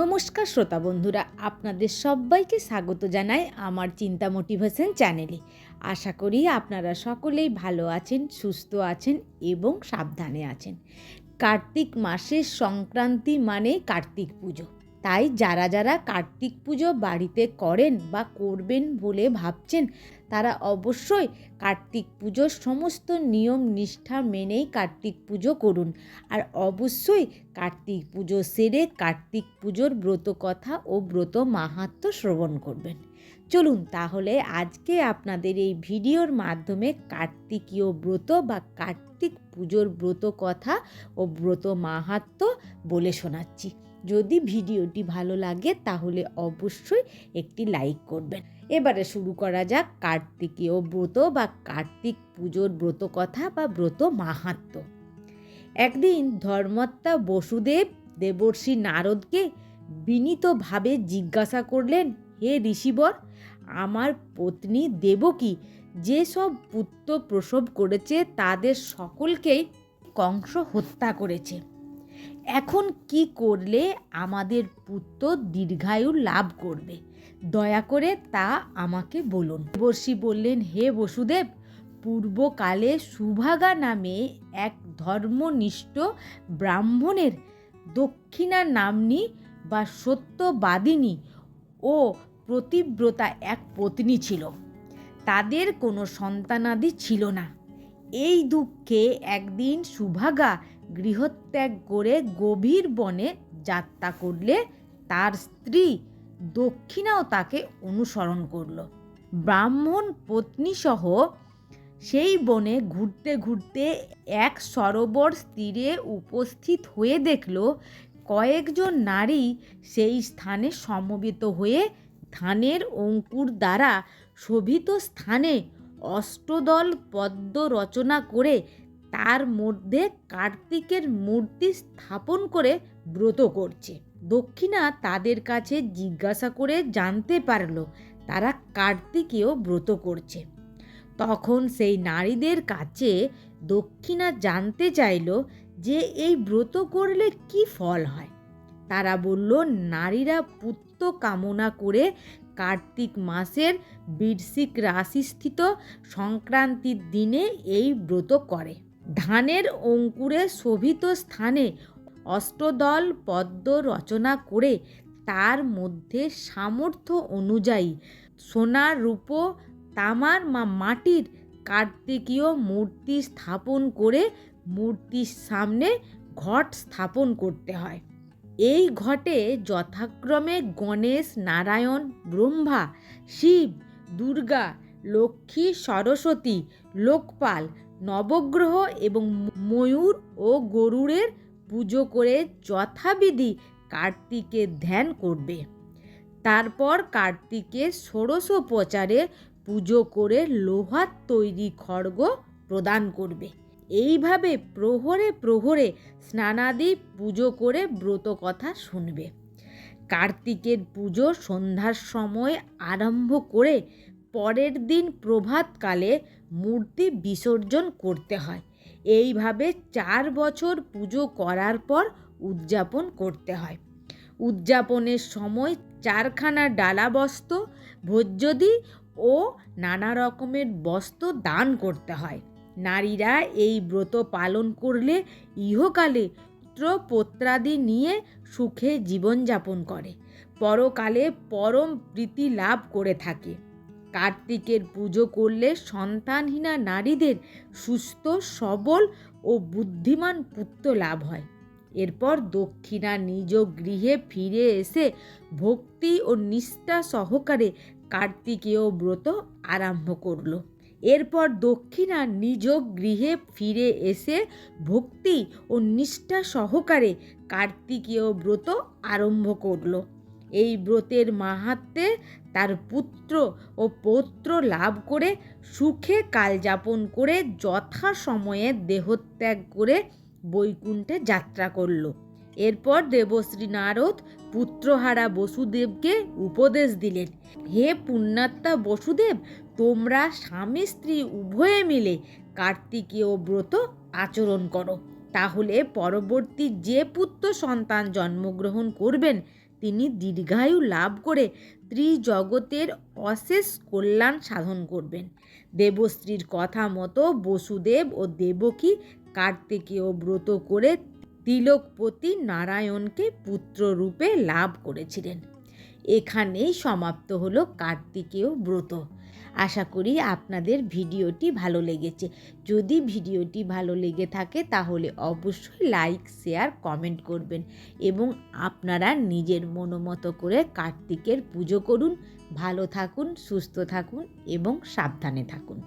নমস্কার শ্রোতা বন্ধুরা, আপনাদের সবাইকে স্বাগত জানাই আমার চিন্তা মোটিভেশন চ্যানেলে। আশা করি আপনারা সকলেই ভালো আছেন, সুস্থ আছেন এবং সাবধানে আছেন। কার্তিক মাসের সংক্রান্তি মানে কার্তিক পুজো। তাই যারা যারা কার্তিক পুজো বাড়িতে করেন বা করবেন বলে ভাবছেন, তারা অবশ্যই কার্তিক পুজোর সমস্ত নিয়ম, নিষ্ঠা মেনেই কার্তিক পুজো করুন। আর অবশ্যই কার্তিক পুজো সেরে কার্তিক পুজোর ব্রত কথা ও ব্রত মাহাত্ম্য শ্রবণ করবেন। চলুন তাহলে আজকে আপনাদের এই ভিডিওর মাধ্যমে কার্তিকীয় ব্রত বা কার্তিক পুজোর ব্রত কথা ও ব্রত মাহাত্ম্য বলে শোনাচ্ছি। যদি ভিডিওটি ভালো লাগে, তাহলে অবশ্যই একটি লাইক করবেন। এবারে শুরু করা যাক কার্তিকীয় ব্রত বা কার্তিক পুজোর ব্রত কথা বা ব্রত মাহাত্ম্য। একদিন ধর্মত্তা বসুদেব দেবর্ষি নারদকে বিনীতভাবে জিজ্ঞাসা করলেন, হে ঋষিবর, আমার পত্নী দেবকী যেসব পুত্র প্রসব করেছে, তাদের সকলকেই কংস হত্যা করেছে। এখন কি করলে আমাদের পুত্র দীর্ঘায়ু লাভ করবে? দয়া করে তা আমাকে বলুন। বর্ষি বললেন, হে বসুদেব, পূর্বকালে সুভাগা নামে এক ধর্মনিষ্ঠ ব্রাহ্মণের দক্ষিণা নামনি বা সত্যবাদিনী ও প্রতিব্রতা এক পত্নী ছিল। তাদের কোনো সন্তানাদি ছিল না। এই দুঃখে একদিন সুভাগা গৃহত্যাগ করে গভীর বনে যাত্রা করলে তার স্ত্রী দক্ষিণাও তাকে অনুসরণ করল। ব্রাহ্মণ পত্নীসহ সেই বনে ঘুরতে ঘুরতে এক সরোবর তীরে উপস্থিত হয়ে দেখল, কয়েকজন নারী সেই স্থানে সমবেত হয়ে ধানের অঙ্কুর দ্বারা শোভিত স্থানে অষ্টদল পদ্ম রচনা করে তার মধ্যে কার্তিকের মূর্তি স্থাপন করে ব্রত করছে। দক্ষিণা তাদের কাছে জিজ্ঞাসা করে জানতে পারল, তারা কার্তিকেও ব্রত করছে। তখন সেই নারীদের কাছে দক্ষিণা জানতে চাইল যে এই ব্রত করলে কি ফল হয়। তারা বলল, নারীরা পুত্র কামনা করে কার্তিক মাসের বৃশ্চিক রাশিস্থিত সংক্রান্তির দিনে এই ব্রত করে। ধানের অঙ্কুরে শোভিত স্থানে অষ্টদল পদ্ম রচনা করে তার মধ্যে সামর্থ্য অনুযায়ী সোনা রূপ, তামার মা মাটির কার্তিকীয় মূর্তি স্থাপন করে মূর্তির সামনে ঘট স্থাপন করতে হয়। এই ঘটে যথাক্রমে গণেশ, নারায়ণ, ব্রহ্মা, শিব, দুর্গা, লক্ষ্মী, সরস্বতী, লোকপাল নবগ্রহ এবং ময়ূর ও গরুড়ের পুজো করে যথাবিধি কার্তিকের ধ্যান করবে। তারপর কার্তিকের ষোড়শোপচারে পুজো করে লোহার তৈরি খড়গ প্রদান করবে। এইভাবে প্রহরে প্রহরে স্নানাদি পুজো করে ব্রত কথা শুনবে। কার্তিকের পুজো সন্ধ্যার সময় আরম্ভ করে পরের দিন প্রভাতকালে মূর্তি বিসর্জন করতে হয়। এইভাবে চার বছর পুজো করার পর উদযাপন করতে হয়। উদযাপনের সময় চারখানা ডালা বস্ত্র, ভোজ্যদি ও নানা রকমের বস্ত্র দান করতে হয়। নারীরা এই ব্রত পালন করলে ইহকালে পুত্র পত্রাদি নিয়ে সুখে জীবনযাপন করে। পরকালে পরম প্রীতি লাভ করে থাকে। কার্তিকের পুজো করলে সন্তানহীনা নারীদের সুস্থ, সবল ও বুদ্ধিমান পুত্র লাভ হয়। এরপর দক্ষিণা নিজ গৃহে ফিরে এসে ভক্তি ও নিষ্ঠা সহকারে কার্তিকেয় ব্রত আরম্ভ করল। এরপর দক্ষিণা নিজ গৃহে ফিরে এসে ভক্তি ও নিষ্ঠা সহকারে কার্তিকীয় ব্রত আরম্ভ করল। এই ব্রতের মাহাত্মে তার পুত্র ও পৌত্র লাভ করে সুখে কালযাপন করে যথা সময়ে দেহত্যাগ করে বৈকুণ্ঠে যাত্রা করল। এরপর দেবশ্রী নারদ পুত্রহারা বসুদেবকে উপদেশ দিলেন, হে পুণ্যাত্মা বসুদেব, তোমরা স্বামী স্ত্রী উভয়ে মিলে কার্তিকীয় ব্রত আচরণ করো। তাহলে পরবর্তী যে পুত্র সন্তান জন্মগ্রহণ করবেন তিনি দীর্ঘায়ু লাভ করে ত্রিজগতের অশেষ কল্যাণ সাধন করবেন। দেবশ্রীর কথা মতো বসুদেব ও দেবকী কার্তিকেয় ব্রত করে তিলকপতি নারায়ণকে পুত্র রূপে লাভ করেছিলেন। এখানেই সমাপ্ত হলো কার্তিকেয় ব্রত। আশা করি আপনাদের ভিডিওটি ভালো লেগেছে। যদি ভিডিওটি ভালো লেগে থাকে তাহলে অবশ্যই লাইক, শেয়ার, কমেন্ট করবেন এবং আপনারা নিজের মনোমতো করে কার্তিকের পুজো করুন। ভালো থাকুন, সুস্থ থাকুন এবং সাবধানে থাকুন।